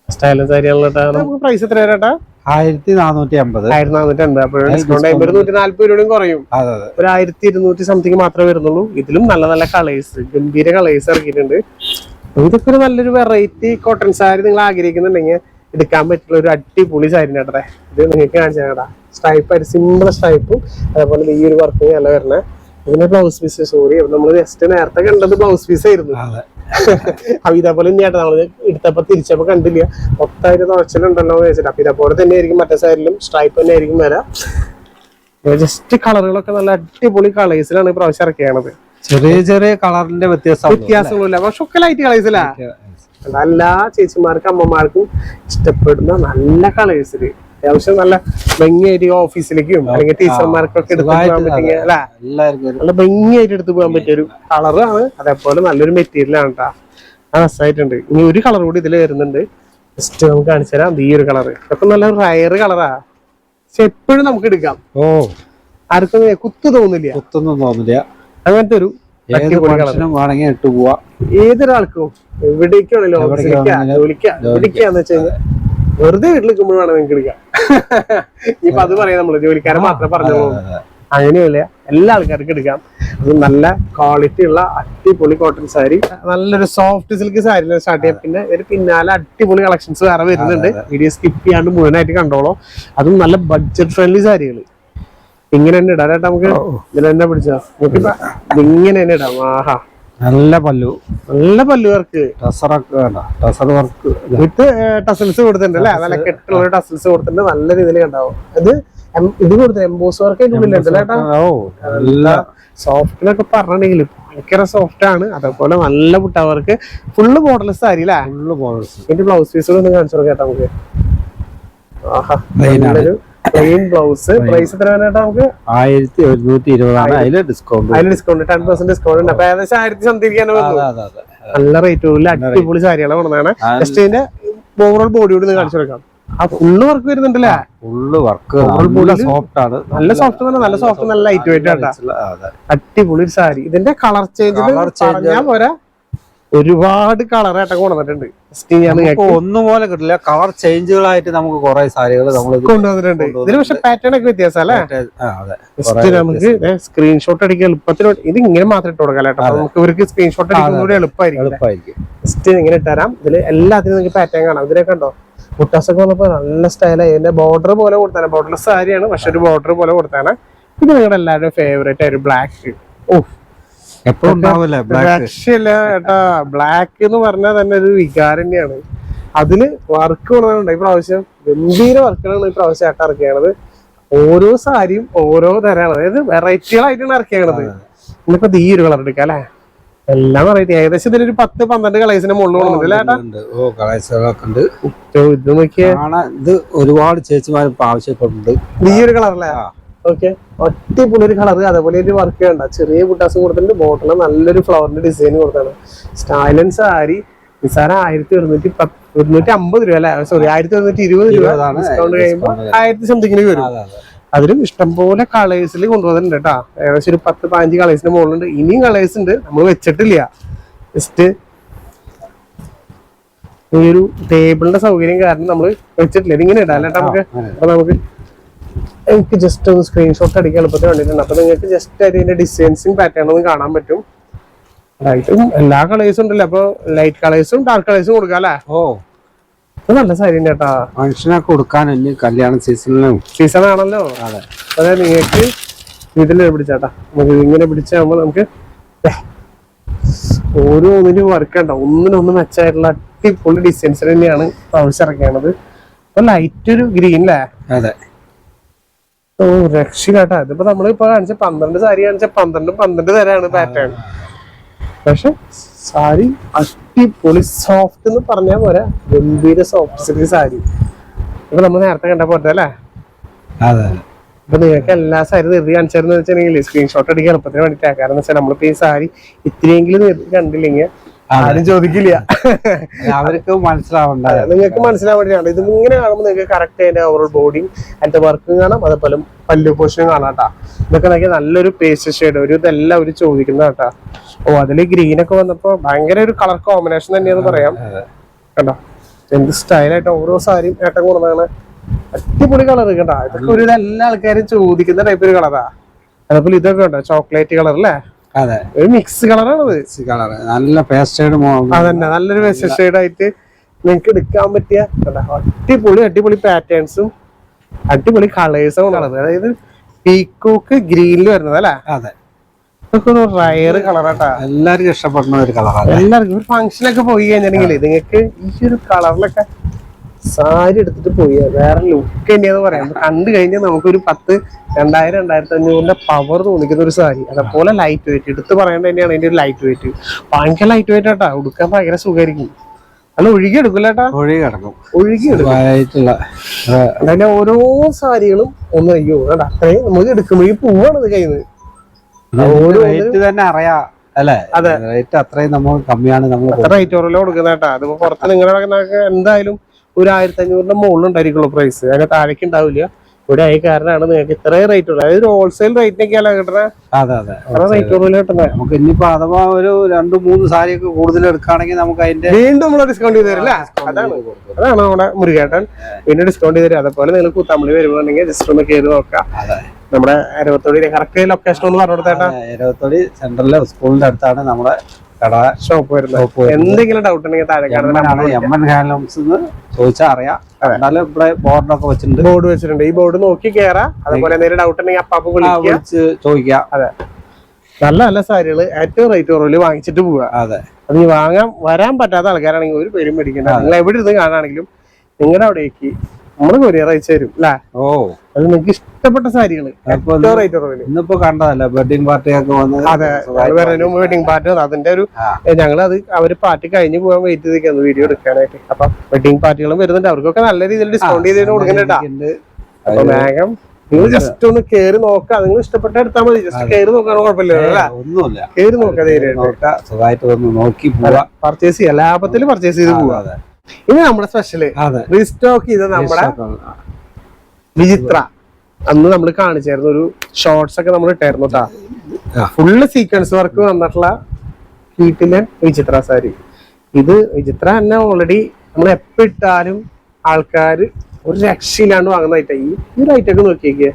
സ്റ്റൈലും സാരി നമുക്ക് പ്രൈസ് എത്ര വരാട്ടാ ആയിരത്തി നാനൂറ്റി അമ്പത് ആയിരത്തി നാനൂറ്റി അമ്പത് അപ്പോൾ ഡിസ്കൗണ്ട് അമ്പത് നൂറ്റി നാല്പത് രൂപയും കുറയും ഒരു ആയിരത്തി ഇരുന്നൂറ്റി സംതിങ് മാത്രമേ വരുന്നുള്ളൂ. ഇതിലും നല്ല നല്ല കളേഴ്സ് ഗംഭീര കളേഴ്സ് ഇറക്കിയിട്ടുണ്ട്. ഇതൊക്കെ ഒരു നല്ലൊരു വെറൈറ്റി കോട്ടൺ സാരി നിങ്ങൾ ആഗ്രഹിക്കുന്നുണ്ടെങ്കിൽ എടുക്കാൻ പറ്റുള്ള ഒരു അടിപൊളി സാരി കേട്ടേ ഇത് നിങ്ങൾക്ക് കാണിച്ചാൽ കേട്ടാ സ്ട്രൈപ്പ് ആയിട്ട് സിമ്പിൾ സ്ട്രൈപ്പും അതേപോലെ ഈ ഒരു വർക്കും അല്ല വരണേ ഇതിന്റെ ബ്ലൗസ് പീസ് സോറി നമ്മൾ ജസ്റ്റ് നേരത്തെ കണ്ടത് ബ്ലൗസ് പീസ് ആയിരുന്നു. (laughs) അപ്പൊ ഇതേപോലെ തന്നെയാട്ടോ നമ്മൾ എടുത്തപ്പോ തിരിച്ചപ്പോ കണ്ടില്ല. മൊത്തമായിട്ട് തുറച്ചിലുണ്ടല്ലോ എന്ന് വെച്ചിട്ട് അപ്പൊ ഇതേപോലെ തന്നെ ആയിരിക്കും മറ്റേ സൈഡിലും സ്ട്രൈപ്പ് തന്നെ ആയിരിക്കും വരാം. ജസ്റ്റ് കളറുകളൊക്കെ നല്ല അടിപൊളി കളേഴ്സിലാണ് ഈ പ്രാവശ്യം ഇറക്കിയാണത് ചെറിയ ചെറിയ കളറിന്റെ വ്യത്യാസം വ്യത്യാസങ്ങളില്ല പക്ഷെ ഒക്കെ ലൈറ്റ് കളേഴ്സിലാ എല്ലാ ചേച്ചിമാർക്കും അമ്മമാർക്കും ഇഷ്ടപ്പെടുന്ന നല്ല കളേഴ്സിൽ അത്യാവശ്യം നല്ല ഭംഗിയായിട്ട് ഈ ഓഫീസിലേക്കും അല്ലെങ്കിൽ ടീച്ചർമാർക്കൊക്കെ എടുത്ത് പോകാൻ പറ്റിയ അല്ല? നല്ല ഭംഗിയായിട്ട് എടുത്ത് പോകാൻ പറ്റിയ ഒരു കളറാണ് അതേപോലെ നല്ലൊരു മെറ്റീരിയൽ ആണ് കേട്ടോ ആ രസമായിട്ടുണ്ട് ഇനി ഒരു കളർ കൂടി ഇതിൽ വരുന്നുണ്ട്. ജസ്റ്റ് നമുക്ക് കാണിച്ചു തരാം. ഈ ഒരു കളർ ഇതൊക്കെ നല്ല റയർ കളറാ പക്ഷെ എപ്പോഴും നമുക്ക് എടുക്കാം. ഓ. ആർക്കും കുത്തു തോന്നില്ല. കുത്തൊന്നും തോന്നില്ല. അങ്ങനത്തെ ഒരു വേണമെങ്കിൽ ഇട്ട് പോവാ. ഏതൊരാൾക്കും? എവിടേക്കാണല്ലോ എവിടേക്ക് ഓഫീസിലേക്കാ ആണെങ്കിലും ജോലിക്കാ എവിടേക്കാന്ന് വെച്ച് കഴിഞ്ഞാൽ വെറുതെ വീട്ടിൽ നിൽക്കുമ്പോൾ വേണം നിങ്ങൾക്ക് എടുക്കാം ഇപ്പൊ അത് പറയാം നമ്മൾ. ജോലിക്കാരെ മാത്രമേ പറഞ്ഞു അങ്ങനെയല്ല എല്ലാ ആൾക്കാർക്കും എടുക്കാം. അത് നല്ല ക്വാളിറ്റി ഉള്ള അടിപൊളി കോട്ടൺ സാരി നല്ലൊരു സോഫ്റ്റ് സിൽക്ക് സാരി സ്റ്റാർട്ട് ചെയ്യാം. പിന്നെ ഒരു പിന്നാലെ അടിപൊളി കളക്ഷൻസ് വേറെ വരുന്നുണ്ട്. വീഡിയോ സ്കിപ്പ് ചെയ്യാണ്ട് മുഴുവനായിട്ട് കണ്ടോളൂ. അതും നല്ല ബഡ്ജറ്റ് ഫ്രണ്ട്ലി സാരികൾ ഇങ്ങനെ തന്നെ ഇടാം. ചേട്ടാ നമുക്ക് ഇതിൽ തന്നെ പിടിച്ചാ നമുക്കിപ്പോ ഇങ്ങനെ തന്നെ ഇടാം. ആഹാ. നല്ല പല്ലു. നല്ല പല്ലു വർക്ക്. ടസറൊക്കെ വേണ്ട. ടസർ വർക്ക് വിത്ത് ടസൽസ് കൊടുത്തിട്ടുണ്ട് അല്ലേ? നല്ല കെട്ടുള്ള ടസൽസ് കൊടുത്തിട്ടുണ്ട്. നല്ല രീതിയിൽ ഉണ്ടാവും. അത് ഇത് കൊടുത്തു എംബോസ് വർക്ക് അതിന്റെ ഉള്ളിലുണ്ട് അല്ലേ ചേട്ടാ ഓ നല്ല പറഞ്ഞിട്ടുണ്ടെങ്കിൽ ഭയങ്കര സോഫ്റ്റ് ആണ്. അതേപോലെ നല്ല പുട്ടവർക്ക് ഫുള്ള് മോഡൽസ് സാരി അല്ലേ? ഫുള്ള് ബോൾസ് ഇതിന്റെ ബ്ലൗസ് പീസ് ഒന്ന് കാണിച്ചു കൊടുക്കാം നമുക്ക്. ആഹാ നല്ലൊരു പ്ലെയിൻ ബ്ലൗസ് പ്രൈസ് എത്ര വേണേട്ടാ നമുക്ക്? ആയിരത്തി ഒരുന്നൂറ്റി ഇരുപതാണ്. അതിൽ ഡിസ്കൗണ്ട് അതിന് ഡിസ്കൗണ്ട് ടെൻ പെർസെന്റ് ഡിസ്കൗണ്ട് ഉണ്ട്. അപ്പൊ ഏകദേശം ആയിരത്തി സംതിരിക്കാൻ നല്ല റേറ്റ് ഉള്ള അടിപൊളി സാരികളെ കൊണ്ടതാണ് ആ. ജസ്റ്റ് ഇതിന്റെ ഓവറോൾ ബോഡി കൂടി കാണിച്ചു കൊടുക്കാം. ആ ഫുള്ള് വർക്ക് വരുന്നുണ്ടല്ലേ? ഫുള്ള് വർക്ക് സോഫ്റ്റ് ആണ്. നല്ല സോഫ്റ്റ് തന്നെ നല്ല സോഫ്റ്റ് നല്ല ലൈറ്റ് വെയിറ്റ് ആട്ടാ അടിപൊളി സാരി. ഇതിന്റെ കളർ ചേഞ്ച് പറഞ്ഞാൽ പോരാ. ഒരുപാട് കളർ ആയിട്ട് കൊണ്ടുവന്നിട്ടുണ്ട്. ഒന്നുപോലെ കിട്ടില്ല. കളർ ചേഞ്ചുകളായിട്ട് നമുക്ക് കുറെ സാരികൾ നമ്മൾ കൊണ്ടുവന്നിട്ടുണ്ട്. ഇതിന് പക്ഷെ പാറ്റേൺ ഒക്കെ വ്യത്യാസം അല്ലേ? നമുക്ക് സ്ക്രീൻഷോട്ട് അടിക്കാൻ എളുപ്പത്തിന് ഇത് ഇങ്ങനെ മാത്രം ഇട്ട് കൊടുക്കാം കേട്ടോ. നമുക്ക് ഇവർക്ക് സ്ക്രീൻഷോട്ട് അടിക്കുന്നത് കൂടി എളുപ്പമായിരിക്കും ജസ്റ്റ് ഇങ്ങനെ ഇട്ടുതരാം ഇതിൽ എല്ലാത്തിനും നിങ്ങൾക്ക് പാറ്റേൺ കാണാം. ഇതിനെ കണ്ടോ? മുട്ടാസൊക്കെ വന്നപ്പോ നല്ല സ്റ്റൈലായി ഇതിന്റെ ബോർഡർ പോലെ കൊടുത്താണ് ബോർഡർ സാരിയാണ് പക്ഷെ ഒരു ബോർഡർ പോലെ കൊടുത്താണ് ഇത് നിങ്ങളുടെ എല്ലാവരുടെയും ഫേവറേറ്റ് ആയിരുന്നു ബ്ലാക്ക് ഓ എപ്പോഴും രക്ഷയില്ല ഏട്ടാ. ബ്ലാക്ക് എന്ന് പറഞ്ഞാൽ തന്നെ ഒരു വികാരം തന്നെയാണ്. അതിന് വർക്ക് കൊണ്ടുവന്നുണ്ട് ഈ പ്രാവശ്യം ഗംഭീര വർക്കുകളാണ് ഈ പ്രാവശ്യം ഏട്ട ഇറക്കിയത് ഓരോ സാരിയും ഓരോ തരമാണ് അതായത് വെറൈറ്റികളായിട്ടാണ് ഇറക്കിയത് ഇന്നിപ്പോ ഈ ഒരു കളർ എടുക്കാം അല്ലെ? എല്ലാം വെറൈറ്റി ഏകദേശം ഇതിലൊരു പത്ത് പന്ത്രണ്ട് കളേഴ്സിന്റെ ഓ, ഇത് ഒരുപാട് ചേച്ചിമാർ ആവശ്യപ്പെട്ടുണ്ട് ഈ ഒരു കളറല്ലേ ആ. ഓക്കെ ഒറ്റപ്പുള്ള ഒരു കളർ അതേപോലെ ഒരു വർക്ക് വേണ്ട. ചെറിയ ബുട്ടാസ് കൊടുത്തിട്ടുണ്ട്. ബോട്ടിൽ നല്ലൊരു ഫ്ലവറിന്റെ ഡിസൈൻ കൊടുത്താണ്. സ്റ്റൈലൻ സാരി നിസാര ആയിരത്തി ഒരുന്നൂറ്റി പത്ത് ഒരുന്നൂറ്റി അമ്പത് രൂപ. അല്ലെ സോറി ആയിരത്തി ഒരുന്നൂറ്റി ഇരുപത് രൂപ ഡിസ്കൗണ്ട് കഴിയുമ്പോൾ ആയിരത്തി സംതിങ്ങിന് വരും. അതെ അതെ. അതിലും ഇഷ്ടംപോലെ കളേഴ്സിൽ കൊണ്ടുവന്നിട്ടുണ്ട് കേട്ടോ ഏകദേശം ഒരു പത്ത് പതിനഞ്ച് കളേഴ്സിന് മുകളിലുണ്ട്. ഇനിയും കളേഴ്സ് ഉണ്ട്. നമ്മൾ വെച്ചിട്ടില്ല. ജസ്റ്റ് ഈ ഒരു ടേബിളിന്റെ സൗകര്യം കാരണം നമ്മൾ വെച്ചിട്ടില്ല. ഇതിങ്ങനെ ഇടാം അല്ലേട്ടാ നമുക്ക്. അപ്പൊ നമുക്ക് എനിക്ക് ജസ്റ്റ് ഒന്ന് സ്ക്രീൻഷോട്ട് അടിക്കാൻ എളുപ്പത്തിൽ വേണ്ടിയിട്ടുണ്ട്. അപ്പൊ നിങ്ങൾക്ക് ജസ്റ്റ് അതിന്റെ ഡിസൈൻസും പാറ്റേൺ ഒന്ന് കാണാൻ പറ്റും. ലൈറ്റും എല്ലാ കളേഴ്സും ഉണ്ടല്ലേ? അപ്പൊ ലൈറ്റ് കളേഴ്സും ഡാർക്ക് കളേഴ്സും കൊടുക്കാം അല്ലേ? ഓ. നല്ല സാരി മനുഷ്യനെ കൊടുക്കാൻ ഇനി കല്യാണ സീസണിലും സീസൺ ആണല്ലോ. അതെ. അതെ നിങ്ങൾക്ക് ഇതിൽ പിടിച്ചാട്ടാ. നമുക്ക് ഇങ്ങനെ പിടിച്ചാകുമ്പോ നമുക്ക് ഓരോന്നിനും വർക്ക് ഉണ്ടാവും ഒന്നിനൊന്ന് മെച്ചമായിട്ടുള്ള അടിപൊളി ഡിസൈൻസ് തന്നെയാണ് ഇറക്കിയത് അപ്പൊ ലൈറ്റ് ഒരു ഗ്രീൻ അല്ലേ? അതെ. ഓ രക്ഷയില്ലാട്ടാ. ഇതിപ്പോ നമ്മൾ ഇപ്പൊ കാണിച്ച പന്ത്രണ്ട് സാരി കാണിച്ച പന്ത്രണ്ടും പന്ത്രണ്ട് തരാണ് പാറ്റേൺ പക്ഷെ സാരി അടിപൊളി സോഫ്റ്റ് എന്ന് പറഞ്ഞാൽ പോരാ. ഗംഭീര സോഫ്റ്റ് സിൽക്ക് സാരി. ഇപ്പൊ നമ്മൾ നേരത്തെ കണ്ട പോലത്തെ അല്ലേ? ഇപ്പൊ നിങ്ങൾക്ക് എല്ലാ സാരി നിർത്തി കാണിച്ചായിരുന്നു വെച്ചിട്ടുണ്ടെങ്കിൽ സ്ക്രീൻഷോട്ട് അടിക്കാൻ എളുപ്പത്തിന് വേണ്ടിയിട്ടാണ് കാരണം വെച്ചാൽ നമ്മളിപ്പോ ഈ സാരി ഇത്രയെങ്കിലും നിർത്തി കണ്ടില്ലെങ്കിൽ ആരും ചോദിക്കില്ല. അവർക്ക് മനസ്സിലാവണ്ട. നിങ്ങൾക്ക് മനസ്സിലാവേണ്ടതാണ് ഇത് ഇങ്ങനെ കാണുമ്പോൾ നിങ്ങൾക്ക് കറക്റ്റ് അതിന്റെ ഓവറോൾ ബോഡിയും അതിന്റെ വർക്കും കാണാം. അതേപോലെ പല്ലു പോഷനും കാണാം കേട്ടാ ഇതൊക്കെ നോക്കിയാൽ നല്ലൊരു പേസ്റ്റ് ഷെയ്ഡ് ഒരു ഇതെല്ലാം ഒരു ചോദിക്കുന്ന കേട്ടാ ഓ അതിൽ ഗ്രീൻ ഒക്കെ വന്നപ്പോ ഭയങ്കര ഒരു കളർ കോമ്പിനേഷൻ തന്നെയാന്ന് പറയാം. കേട്ടോ എന്ത് സ്റ്റൈലായിട്ട് ഓരോ സാരിയും ഏട്ടൻ കൊണ്ടുവന്നാണ് അടിപൊളി കളർ കേട്ടാ ഇതൊക്കെ ഒരു എല്ലാ ആൾക്കാരും ചോദിക്കുന്ന ടൈപ്പ് ഒരു കളറാ അതേപോലെ ഇതൊക്കെ ഉണ്ടോ? ചോക്ലേറ്റ് കളർ അല്ലേ? അതെ. ഒരു മിക്സ് കളറാണത് കളർ നല്ല പേസ്റ്റേഡ് അതന്നെ നല്ലൊരു പേസ്റ്റേഡ് ഷെയ്ഡ് ആയിട്ട് നിങ്ങൾക്ക് എടുക്കാൻ പറ്റിയ അടിപൊളി അടിപൊളി പാറ്റേൺസും അടിപൊളി കളേഴ്സും ഉള്ളത്. അതായത് പീക്കോക്ക് ഗ്രീനിൽ വരുന്നത് അല്ലേ? അതെ. ഇതൊക്കെ ഒരു റയർ കളറാട്ടാ എല്ലാവർക്കും ഇഷ്ടപ്പെടുന്ന ഒരു കളറാണ് എല്ലാവർക്കും ഒരു ഫംഗ്ഷനൊക്കെ പോയി കഴിഞ്ഞിട്ടുണ്ടെങ്കിൽ നിങ്ങൾക്ക് ഈ ഒരു കളറിലൊക്കെ സാരി എടുത്തിട്ട് പോയി. വേറെ ലുക്ക് തന്നെയാന്ന് പറയാം. കണ്ടു കഴിഞ്ഞാൽ നമുക്കൊരു പത്ത് രണ്ടായിരം രണ്ടായിരത്തി അഞ്ഞൂറിന്റെ പവർ തോന്നിക്കുന്ന ഒരു സാരി. അതേപോലെ ലൈറ്റ് വെയിറ്റ് എടുത്ത് പറയേണ്ട തന്നെയാണ് അതിന്റെ ഒരു ലൈറ്റ് വെയിറ്റ് ഭയങ്കര ലൈറ്റ് വെയിറ്റ് ആട്ടാ. ഉടുക്കാൻ ഭയങ്കര സുഖമായിരിക്കും അല്ല ഒഴുകി എടുക്കൂലേട്ടാ ഒഴുകി കിടക്കും. ഒഴുകി എടുക്കും. ഓരോ സാരികളും ഒന്ന് അയ്യോ അത്രയും നമുക്ക് എടുക്കുമ്പോഴേ പൂവാണ് ഇത് കയ്യിൽ നിന്ന് തന്നെ അറിയാം അല്ലേ? റേറ്റ് അത്രയും നമ്മൾ കമ്മിയാണ് നമ്മൾ റേറ്റ് ഓറല്ലോ കൊടുക്കുന്നേട്ടാ അതിപ്പോ പുറത്ത് നിങ്ങളുടെ എന്തായാലും ഒരു ആയിരത്തി അഞ്ഞൂറിന്റെ മുകളിൽ ഉണ്ടായിരിക്കുള്ളൂ പ്രൈസ് അതിന് താഴേക്ക് ഉണ്ടാവില്ല ഇവിടെ ആയി കാരണമാണ് നിങ്ങൾക്ക് ഇത്രയും റേറ്റ് ഉള്ളത് അതായത് ഹോൾസെയിൽ റേറ്റിനൊക്കെയല്ല അതെ. അതെ റേറ്റ് കൂടുതൽ കിട്ടുന്നത് നമുക്ക് ഇനിയിപ്പോ അഥവാ ഒരു രണ്ടു മൂന്ന് സാരിയൊക്കെ കൂടുതൽ എടുക്കുകയാണെങ്കിൽ നമുക്ക് അതിന്റെ വീണ്ടും നമ്മൾ ഡിസ്കൗണ്ട് ചെയ്ത് തരില്ല? അതാണ്. അതാണ് നമ്മുടെ മുരുകേട്ടൻ. പിന്നെ ഡിസ്കൗണ്ട് ചെയ്ത് തരും അതേപോലെ നിങ്ങൾ കൂത്താമ്പളി വരുമ്പോണ്ടെങ്കിൽ ജസ്റ്റ് ഒന്ന് കയറി നോക്കാം നമ്മുടെ അരവത്തോടി കറക്റ്റ് ലൊക്കേഷൻ ഒന്ന് പറഞ്ഞു കൊടുത്തേട്ടാ. ഇരുപത്തൊടി സെൻട്രലിലെ സ്കൂളിന്റെ അടുത്താണ് നമ്മുടെ കട ഷോപ്പ് വരുന്നത്. എന്തെങ്കിലും ഡൗട്ട് ഉണ്ടെങ്കിൽ താഴെ എം എൻ ഹാൻഡ്ലൂംസ് ചോദിച്ചാൽ അറിയാം. എന്നാലും ഇവിടെ ബോർഡൊക്കെ വെച്ചിട്ടുണ്ട്. ബോർഡ് വെച്ചിട്ടുണ്ട്. ഈ ബോർഡ് നോക്കി കയറാം അതേപോലെ എന്തെങ്കിലും ഡൗട്ട് ഉണ്ടെങ്കിൽ അപ്പാപ്പ് വിളിച്ച് ചോദിക്കാം. നല്ല നല്ല സാരികൾ ഏറ്റവും റേറ്റ് കുറവിൽ വാങ്ങിച്ചിട്ട് പോവുക അതെ. അത് ഈ വാങ്ങാൻ വരാൻ പറ്റാത്ത ആൾക്കാരാണെങ്കിൽ ഒരു പേരും മേടിക്കണ്ട. നിങ്ങൾ എവിടെ ഇരുന്ന് കാണുകയാണെങ്കിലും നിങ്ങളുടെ അവിടേക്ക് നമ്മൾ കൊറിയർ അയച്ചു തരും. അല്ലേ ഓ. അത് നിങ്ങൾക്ക് ഇഷ്ടപ്പെട്ട സാരികൾ. അപ്പൊ ഏറ്റവും റേറ്റ് കുറവിൽ. ഇന്നിപ്പോ കണ്ടതല്ല? വെഡിങ് പാർട്ടിയൊക്കെ വന്ന് അതെ. വെഡിങ് പാർട്ടി അതിന്റെ ഒരു ഞങ്ങൾ ഞങ്ങൾ അത് അവർ പാർട്ടി കഴിഞ്ഞു പോകാൻ വെയിറ്റ് ചെയ്തിരിക്കുന്നു വീഡിയോ എടുക്കാനായിട്ട്. അപ്പൊ വെഡിങ് പാർട്ടികളും വരുന്നുണ്ട്. അവർക്കൊക്കെ നല്ല രീതിയിൽ ഡിസ്കൗണ്ട് ചെയ്ത് കൊടുക്കുന്നുണ്ടാ. അപ്പൊ വേഗം നിങ്ങൾ ജസ്റ്റ് ഒന്ന് കേറി നോക്കാം. നിങ്ങൾ ഇഷ്ടപ്പെട്ട എടുത്താൽ മതി. ജസ്റ്റ് കേറി നോക്കാൻ കുഴപ്പമില്ല കയറി ഒന്നുമില്ല. കേറി നോക്കാം ധൈര്യമായിട്ട്. നോക്കാം. സുഖമായിട്ട് വന്ന് നോക്കി പോവാ. പർച്ചേസ് ചെയ്യാം. ലാഭത്തിൽ പർച്ചേസ് ചെയ്ത് പോവാ. ഇനി നമ്മുടെ സ്പെഷ്യൽ റീസ്റ്റോക്ക് ചെയ്ത നമ്മുടെ വിചിത്ര. അന്ന് നമ്മൾ കാണിച്ചായിരുന്നു ഒരു ഷോർട്സ് ഒക്കെ നമ്മൾ ഇട്ടായിരുന്നു കേട്ടാ. ഫുള്ള് സീക്വൻസ് വർക്ക് വന്നിട്ടുള്ള വീട്ടിലെ വിചിത്ര സാരി. ഇത് വിചിത്ര തന്നെ ഓൾറെഡി നമ്മൾ എപ്പോ ഇട്ടാലും ആൾക്കാർ ഒരു രക്ഷയില്ലാണ്ട് വാങ്ങുന്ന ഐറ്റം ഈ ഒരു ഐറ്റം ഒക്കെ നോക്കിയേക്ക്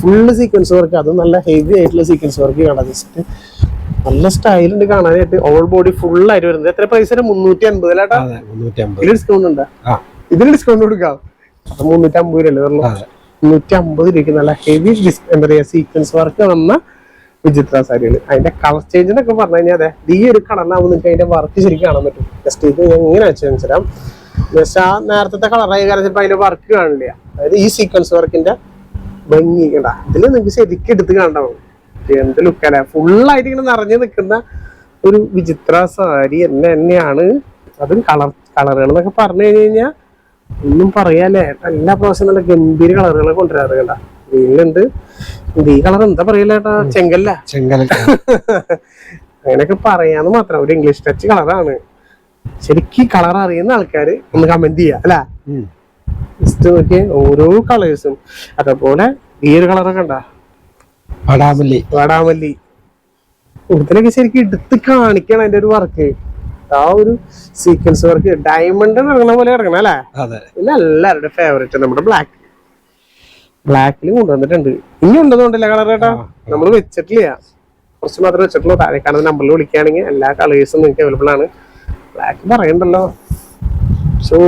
ഫുള്ള് സീക്വൻസ് വർക്ക് അത് നല്ല ഹെവി ആയിട്ടുള്ള സീക്വൻസ് വർക്ക് കാണാൻ ജസ്റ്റ് നല്ല സ്റ്റൈൽ ഉണ്ട് കാണാനായിട്ട്. ഓൾ ബോഡി ഫുൾ ആയിട്ട് വരുന്നത്. എത്ര പൈസ മുന്നൂറ്റി അൻപതിലാട്ടാ അമ്പത് ഡിസ്കൗണ്ട് ഉണ്ട്? ഇതിന് ഡിസ്കൗണ്ട് കൊടുക്കാം. മുന്നൂറ്റി അമ്പത് രൂപ അല്ലേ വരുള്ളൂ? മുന്നൂറ്റി അമ്പത് രൂപയ്ക്ക് നല്ല ഹെവി എന്താ പറയാ സീക്വൻസ് വർക്ക് വന്ന വിചിത്ര സാരികൾ അതിന്റെ കളർ ചേഞ്ച് എന്നൊക്കെ പറഞ്ഞു കഴിഞ്ഞാൽ അതെ ഈ ഒരു കളറിനാവും നിങ്ങൾക്ക് അതിന്റെ വർക്ക് ശരിക്കും കാണാൻ പറ്റും. ജസ്റ്റ് ഇത് എങ്ങനെ വെച്ചാൽ മനസ്സിലാം ജസ്റ്റ് ആ നേരത്തെ കളറായി കാരണം ചിലപ്പോൾ അതിന്റെ വർക്ക് കാണില്ല. അതായത് ഈ സീക്വൻസ് വർക്കിന്റെ ഭംഗി കണ്ട. ഇതിൽ നിങ്ങൾക്ക് ശരിക്കും എടുത്ത് കാണണ്ടാവും എന്ത് ലുക്കാണ് ഫുള്ളായിട്ട് ഇങ്ങനെ നിറഞ്ഞു നിൽക്കുന്ന ഒരു വിചിത്ര സാരി എന്നെ തന്നെയാണ്. അതും കളർ കളറുകൾ എന്നൊക്കെ പറഞ്ഞു കഴിഞ്ഞു കഴിഞ്ഞാൽ ഒന്നും പറയാല്ലേ? എല്ലാ പ്രാവശ്യം നല്ല ഗംഭീര കളറുകൾ കൊണ്ടുവരാറ് കണ്ട ഈ കളർ എന്താ പറയില്ല ഏട്ടാ? ചെങ്കല്ല. ചെങ്കല (laughs) അങ്ങനെയൊക്കെ പറയാന്ന് മാത്രം. ഒരു ഇംഗ്ലീഷ് ടച്ച് കളറാണ് ശരിക്കും ഈ കളർ അറിയുന്ന ആൾക്കാർ ഒന്ന് കമന്റ് ചെയ്യാ അല്ല. ജസ്റ്റ് നോക്കിയ ഓരോ കളേഴ്സും അതേപോലെ ഈ ഒരു കളറൊക്കെ ഉണ്ടാ വടാമല്ലി. വടാമല്ലി. കൂടുതലൊക്കെ ശരിക്കും എടുത്ത് കാണിക്കണം അതിന്റെ ഒരു വർക്ക് ആ ഒരു സീക്വൻസ് വർക്ക് ഡയമണ്ട് ഇറങ്ങണ പോലെ ഇറങ്ങണം അല്ലേ? അതെ. പിന്നെ എല്ലാവരുടെ ഫേവറേറ്റ് നമ്മുടെ ബ്ലാക്ക് ബ്ലാക്കിൽ കൊണ്ടുവന്നിട്ടുണ്ട്. ഇനി ഉണ്ടെന്നുണ്ടല്ലേ കളർ കേട്ടോ. നമ്മൾ വെച്ചിട്ടില്ല. കുറച്ച് മാത്രമേ വെച്ചിട്ടുള്ളൂ. താഴെ കാണുന്ന നമ്പറിൽ വിളിക്കുകയാണെങ്കിൽ എല്ലാ കളേഴ്സും നിങ്ങൾക്ക് അവൈലബിൾ ആണ്. ബ്ലാക്ക് പറയണ്ടല്ലോ. സോ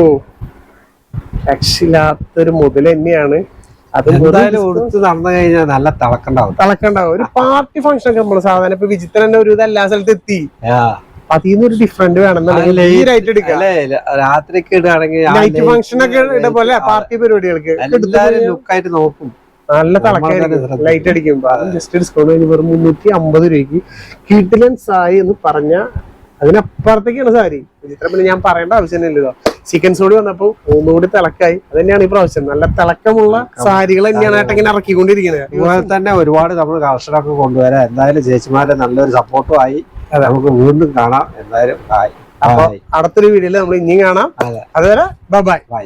രക്ഷയില്ലാത്തൊരു മുതൽ തന്നെയാണ് എന്തായാലും ഉടുത്ത് നടന്നു കഴിഞ്ഞാൽ നല്ല തിളക്കണ്ടാവും. തിളക്കണ്ടാവും. ഒരു പാർട്ടി ഫംഗ്ഷൻ ഒക്കെ നമ്മൾ സാധാരണ ഇപ്പൊ വിചിത്ര തന്നെ ഒരു എല്ലാ സ്ഥലത്ത് എത്തി. അതിൽ ഒരു ഡിഫറെന്റ് വേണമെന്നുണ്ടെങ്കിൽ രാത്രിക്ക് ഇടുകയാണെങ്കിൽ നൈറ്റ് ഫംഗ്ഷൻ ഒക്കെ ഇട പോലെ പാർട്ടി പരിപാടികൾക്ക് ലുക്കായിട്ട് നോക്കും. നല്ല തിളക്കായിരിക്കും ലൈറ്റ് അടിക്കുമ്പോ. ജസ്റ്റ് ഡിസ്കൗണ്ട് വെറും മുന്നൂറ്റി അമ്പത് രൂപയ്ക്ക് കിട്ടിലൻ ആയി എന്ന് പറഞ്ഞ അതിനപ്പുറത്തേക്കാണ് സാരി. ചിത്രം പിന്നെ ഞാൻ പറയേണ്ട ആവശ്യമില്ലല്ലോ ചിക്കൻ കൂടി വന്നപ്പോ ഒന്നുകൂടി തിളക്കായി. അത് തന്നെയാണ് ഈ പ്രാവശ്യം. നല്ല തിളക്കമുള്ള സാരികൾ തന്നെയാണ് ഏട്ടൻ ഇങ്ങനെ ഇറക്കിക്കൊണ്ടിരിക്കുന്നത്. അതുപോലെ തന്നെ ഒരുപാട് നമ്മൾ കളക്ഷനൊക്കെ കൊണ്ടുവരാം. എന്തായാലും ചേച്ചിമാരെ നല്ലൊരു സപ്പോർട്ടും ആയി. നമുക്ക് വീണ്ടും കാണാം. എന്തായാലും ആയി. അപ്പൊ അടുത്തൊരു വീഡിയോയിൽ നമ്മൾ ഇനിയും കാണാം. അതെ. അതുവരെ ബൈ ബൈ